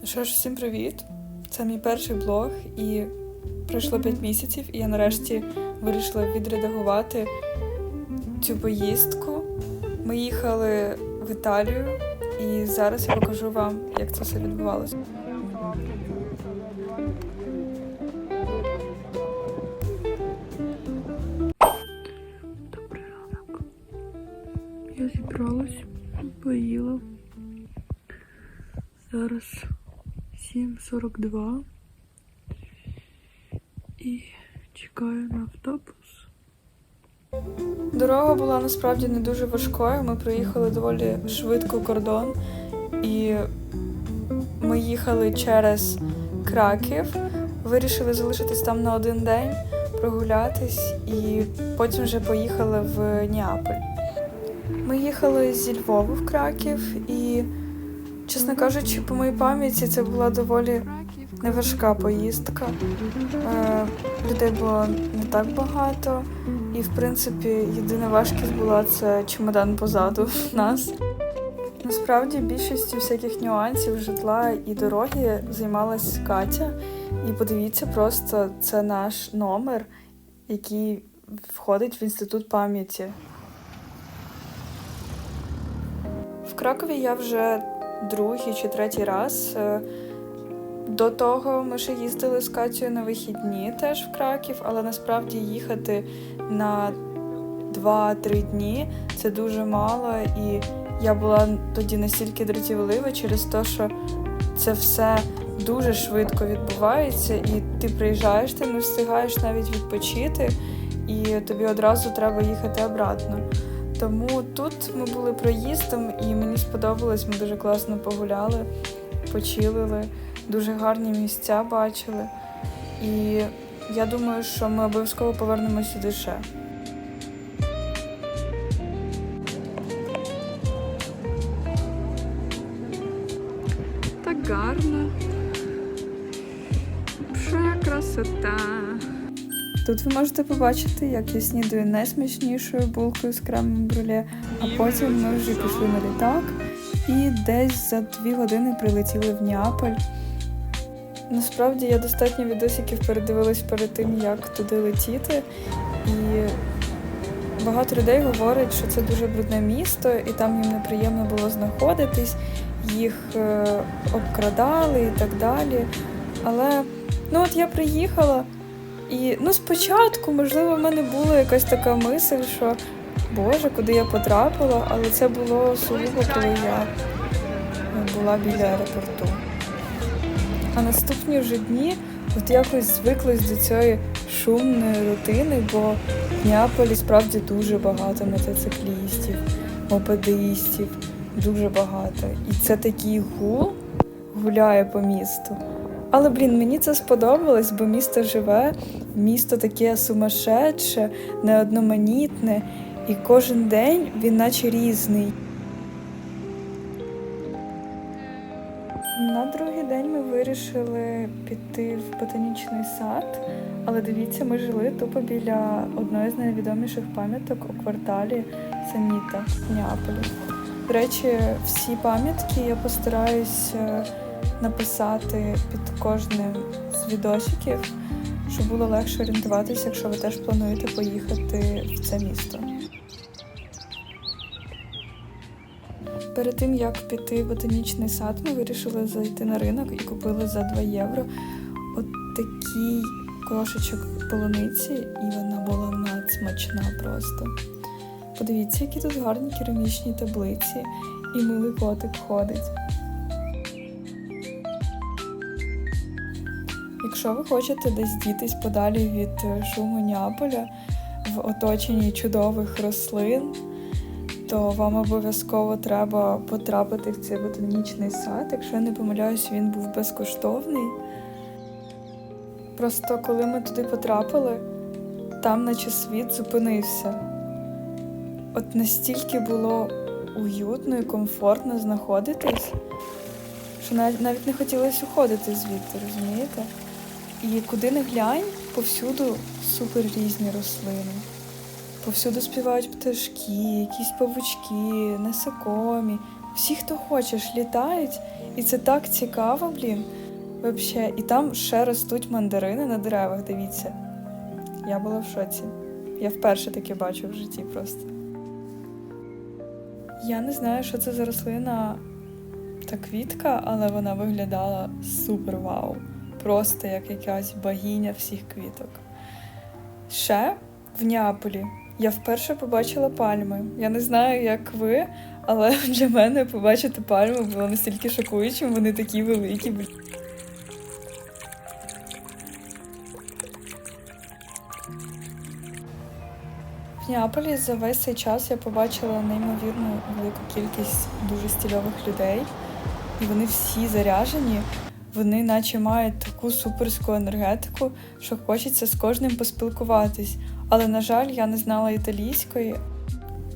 Ну що ж, всім привіт! Це мій перший блог, і пройшло 5 місяців, і я нарешті вирішила відредагувати цю поїздку. Ми їхали в Італію, і зараз я покажу вам, як це все відбувалося. Я зібралась, поїла. Зараз 7.42 і чекаю на автобус. Дорога була насправді не дуже важкою. Ми проїхали доволі швидко кордон, і ми їхали через Краків. Вирішили залишитись там на один день, прогулятись, і потім вже поїхали в Неаполь. Ми їхали зі Львова в Краків, і, чесно кажучи, по моїй пам'яті це була доволі неважка поїздка. Е, людей було не так багато, і, в принципі, єдина важкість була це чемодан позаду нас. Насправді більшістю всяких нюансів житла і дороги займалась Катя. І подивіться, просто це наш номер, який входить в інститут пам'яті. В Кракові я вже другий чи третій раз. Е, До того ми ще їздили з Катєю на вихідні теж в Краків, але насправді їхати на 2-3 дні це дуже мало. І я була тоді настільки дратівлива через те, що це все дуже швидко відбувається, і ти приїжджаєш, ти не встигаєш навіть відпочити, і тобі одразу треба їхати обратно. Тому тут ми були проїздом, і мені сподобалось, ми дуже класно погуляли, почилили, дуже гарні місця бачили. І я думаю, що ми обов'язково повернемося сюди ще. Так гарно. Пша красота. Тут ви можете побачити, як я снідаю найсмачнішою булкою з кремом брюле, а потім ми вже пішли на літак і десь за дві години прилетіли в Неаполь. Насправді я достатньо відосиків передивилась перед тим, як туди летіти, і багато людей говорять, що це дуже брудне місто, і там їм неприємно було знаходитись, їх е, обкрадали і так далі. Але ну от я приїхала. І ну, спочатку, можливо, в мене була якась така мисль, що Боже, куди я потрапила, але це було сугубо, коли я була біля аеропорту. А наступні вже дні от якось звиклась до цієї шумної рутини, бо в Неаполі справді дуже багато мотоциклістів, мопедистів, дуже багато. І це такий гул гуляє по місту. Але, блін, мені це сподобалось, бо місто живе, місто таке сумасшедше, неодноманітне, і кожен день він наче різний. На другий день ми вирішили піти в ботанічний сад, але дивіться, ми жили тупо біля одної з найвідоміших пам'яток у кварталі Саніта в Неаполі. До речі, всі пам'ятки я постараюсь е, написати під кожним з відосиків, щоб було легше орієнтуватися, якщо ви теж плануєте поїхати в це місто. Перед тим як піти в ботанічний сад, ми вирішили зайти на ринок і купили за 2 євро от такий кошечок полуниці, і вона була надсмачна просто. Подивіться, які тут гарні керамічні таблиці, і милий котик ходить. Якщо ви хочете десь дітись подалі від е, шуму Неаполя в оточенні чудових рослин, то вам обов'язково треба потрапити в цей ботанічний сад. Якщо я не помиляюсь, він був безкоштовний. Просто коли ми туди потрапили, там наче світ зупинився. От настільки було уютно і комфортно знаходитись, що навіть, навіть не хотілося уходити звідти, розумієте? І куди не глянь, повсюду супер різні рослини. Повсюду співають пташки, якісь павучки, насекомі. Всі, хто хочеш, літають, І це так цікаво, блін. Вообще, і там ще ростуть мандарини на деревах, дивіться. Я була в шоці. Я вперше таке бачу в житті просто. Я не знаю, що це за рослина та квітка, але вона виглядала супер вау. Просто як якась богиня всіх квіток. Ще в Неаполі я вперше побачила пальми. Я не знаю, як ви, але для мене побачити пальми було настільки шокуючим, вони такі великі. В Неаполі за весь цей час я побачила неймовірну велику кількість дуже стильових людей, і вони всі заряжені. Вони наче мають таку суперську енергетику, що хочеться з кожним поспілкуватись. Але, на жаль, я не знала італійської.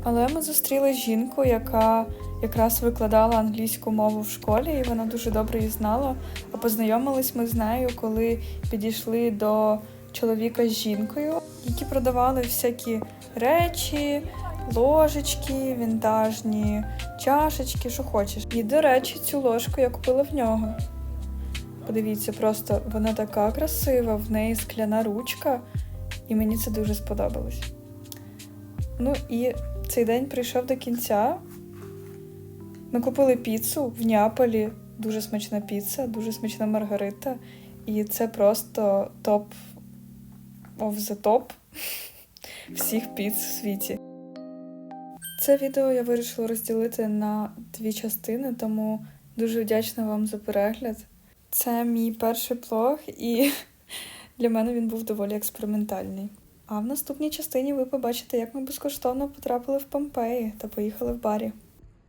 Але ми зустріли жінку, яка якраз викладала англійську мову в школі, і вона дуже добре її знала. А познайомились ми з нею, коли підійшли до чоловіка з жінкою, які продавали всякі речі, ложечки, вінтажні, чашечки, що хочеш. І, до речі, цю ложку я купила в нього. Подивіться, просто вона така красива, в неї скляна ручка, і мені це дуже сподобалось. Ну і цей день прийшов до кінця. Ми купили піцу в Неаполі. Дуже смачна піца, дуже смачна маргарита. І це просто топ of the топ всіх піц в світі. Це відео я вирішила розділити на дві частини, тому дуже вдячна вам за перегляд. Це мій перший блог, і для мене він був доволі експериментальний. А в наступній частині ви побачите, як ми безкоштовно потрапили в Помпеї та поїхали в барі.